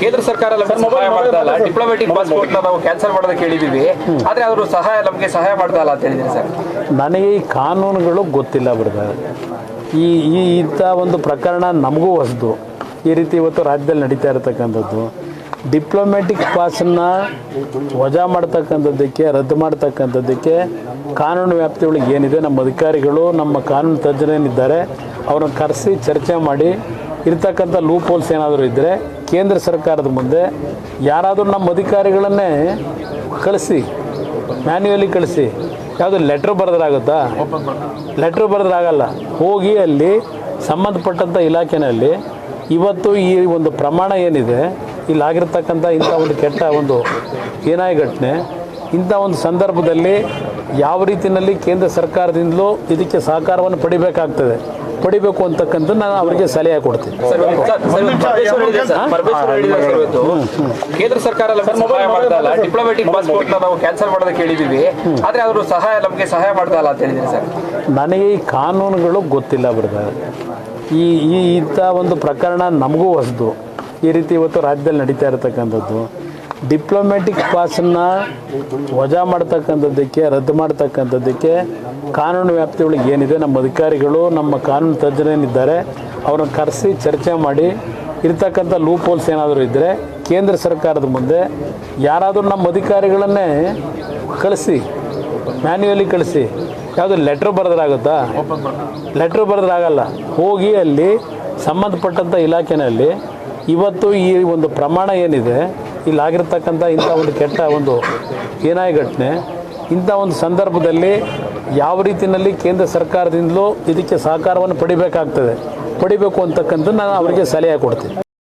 ಕೇಂದ್ರ ಸರ್ಕಾರ ಸರ್ ಸಹಾಯ ಮಾಡ್ತಾ ಇಲ್ಲ ಡಿಪ್ಲೊಮ್ಯಾಟಿಕ್ ಪಾಸ್ಪೋರ್ಟ್ ನಾವು ಕ್ಯಾನ್ಸಲ್ ಮಾಡೋದಕ್ಕೆ ಹೇಳಿದೀವಿ ಆದ್ರೆ ಅವರು ಸಹಾಯ ನಮಗೆ ಸಹಾಯ ಮಾಡ್ತಾ ಇಲ್ಲ ಅಂತ ಹೇಳಿದ್ರೆ ಸರ್. ನನಗೆ ಈ ಕಾನೂನುಗಳು ಗೊತ್ತಿಲ್ಲ ಬ್ರದರ್ ಈ ಈ ಇಂಥ ಒಂದು ಪ್ರಕರಣ ನಮಗೂ ಹೊಸದು. ಈ ರೀತಿ ಇವತ್ತು ರಾಜ್ಯದಲ್ಲಿ ನಡೀತಾ ಇರತಕ್ಕಂಥದ್ದು. ಡಿಪ್ಲೊಮ್ಯಾಟಿಕ್ ಪಾಸನ್ನು ವಜಾ ಮಾಡ್ತಕ್ಕಂಥದ್ದಕ್ಕೆ, ರದ್ದು ಮಾಡ್ತಕ್ಕಂಥದ್ದಕ್ಕೆ ಕಾನೂನು ವ್ಯಾಪ್ತಿ ಒಳಗೆ ಏನಿದೆ, ನಮ್ಮ ಅಧಿಕಾರಿಗಳು, ನಮ್ಮ ಕಾನೂನು ತಜ್ಞರೇನಿದ್ದಾರೆ ಅವ್ರನ್ನ ಕರೆಸಿ ಚರ್ಚೆ ಮಾಡಿ, ಇರ್ತಕ್ಕಂಥ ಲೂಪ್ ಹೋಲ್ಸ್ ಏನಾದರೂ ಇದ್ದರೆ ಕೇಂದ್ರ ಸರ್ಕಾರದ ಮುಂದೆ ಯಾರಾದರೂ ನಮ್ಮ ಅಧಿಕಾರಿಗಳನ್ನೇ ಕಳಿಸಿ ಮ್ಯಾನ್ಯುವಲಿ ಕಳಿಸಿ, ಯಾವುದು ಲೆಟ್ರ್ ಬರೆದ್ರಾಗುತ್ತಾ? ಲೆಟ್ರ್ ಬರೆದ್ರಾಗಲ್ಲ. ಹೋಗಿ ಅಲ್ಲಿ ಸಂಬಂಧಪಟ್ಟಂಥ ಇಲಾಖೆಯಲ್ಲಿ ಇವತ್ತು ಈ ಒಂದು ಪ್ರಮಾಣ ಏನಿದೆ ಇಲ್ಲಿ ಆಗಿರ್ತಕ್ಕಂಥ ಇಂಥ ಒಂದು ಕೆಟ್ಟ ಒಂದು ಏನಾಯ ಘಟನೆ ಇಂಥ ಒಂದು ಸಂದರ್ಭದಲ್ಲಿ ಯಾವ ರೀತಿಯಲ್ಲಿ ಕೇಂದ್ರ ಸರ್ಕಾರದಿಂದಲೂ ಇದಕ್ಕೆ ಸಹಕಾರವನ್ನು ಪಡಿಬೇಕಾಗ್ತದೆ. ಪಡಿಬೇಕು ಅಂತಕ್ಕಂಥ ನಾನು ಅವರಿಗೆ ಸಲಹೆ ಕೊಡ್ತೀನಿ. ಸರ್, ಇವತ್ತು- ಸರ್, ಸರ್, ಇವತ್ತು ಸರ್, ಪರಮೇಶ್ವರ್ ಸರ್ ಕೇಂದ್ರ ಸರ್ಕಾರ ನಮಗೆ ಸಹಾಯ ಮಾಡ್ತಾ ಇಲ್ಲ. ಡಿಪ್ಲೊಮ್ಯಾಟಿಕ್ ಪಾಸ್ಪೋರ್ಟ್ ನಾವು ಕ್ಯಾನ್ಸಲ್ ಮಾಡೋದಕ್ಕೆ ಹೇಳಿದೀವಿ. ಆದ್ರೆ ಅವರು ಸಹಾಯ ನಮಗೆ ಸಹಾಯ ಮಾಡ್ತಾ ಇಲ್ಲ ಅಂತ ಹೇಳಿದ್ರು ಸರ್. ನನಗೆ ಈ ಕಾನೂನುಗಳು ಗೊತ್ತಿಲ್ಲ ಬ್ರದರ್. ಈ ಈ ಇಂಥ ಒಂದು ಪ್ರಕರಣ ನಮಗೂ ಹೊಸದು. ಈ ರೀತಿ ಇವತ್ತು ರಾಜ್ಯದಲ್ಲಿ ನಡೀತಾ ಇರತಕ್ಕಂಥದ್ದು. ಡಿಪ್ಲೊಮ್ಯಾಟಿಕ್ ಪಾಸನ್ನು ವಜಾ ಮಾಡ್ತಕ್ಕಂಥದ್ದಕ್ಕೆ, ರದ್ದು ಮಾಡ್ತಕ್ಕಂಥದ್ದಕ್ಕೆ ಕಾನೂನು ವ್ಯಾಪ್ತಿಗಳಿಗೆ ಏನಿದೆ, ನಮ್ಮ ಅಧಿಕಾರಿಗಳು, ನಮ್ಮ ಕಾನೂನು ತಜ್ಞರೇನಿದ್ದಾರೆ ಅವ್ರನ್ನ ಕರೆಸಿ ಚರ್ಚೆ ಮಾಡಿ, ಇರ್ತಕ್ಕಂಥ ಲೂಪ್ ಹೋಲ್ಸ್ ಏನಾದರೂ ಇದ್ದರೆ ಕೇಂದ್ರ ಸರ್ಕಾರದ ಮುಂದೆ ಯಾರಾದರೂ ನಮ್ಮ ಅಧಿಕಾರಿಗಳನ್ನೇ ಕಳಿಸಿ ಮ್ಯಾನ್ಯುವಲಿ ಕಳಿಸಿ. ಯಾವುದು ಲೆಟ್ರ್ ಬರೆದ್ರಾಗುತ್ತಾ ಲೆಟ್ರ್ ಬರೆದ್ರಾಗಲ್ಲ ಹೋಗಿ ಅಲ್ಲಿ ಸಂಬಂಧಪಟ್ಟಂಥ ಇಲಾಖೆಯಲ್ಲಿ ಇವತ್ತು ಈ ಒಂದು ಪ್ರಮಾಣ ಏನಿದೆ, ಇಲ್ಲಿ ಆಗಿರ್ತಕ್ಕಂಥ ಇಂಥ ಒಂದು ಕೆಟ್ಟ ಒಂದು ಏನಾಯ ಘಟನೆ, ಇಂಥ ಒಂದು ಸಂದರ್ಭದಲ್ಲಿ ಯಾವ ರೀತಿಯಲ್ಲಿ ಕೇಂದ್ರ ಸರ್ಕಾರದಿಂದಲೂ ಇದಕ್ಕೆ ಸಹಕಾರವನ್ನು ಪಡಿಬೇಕಾಗ್ತದೆ. ಪಡಿಬೇಕು ಅಂತಕ್ಕಂಥ ನಾನು ಅವರಿಗೆ ಸಲಹೆ ಕೊಡ್ತೀನಿ.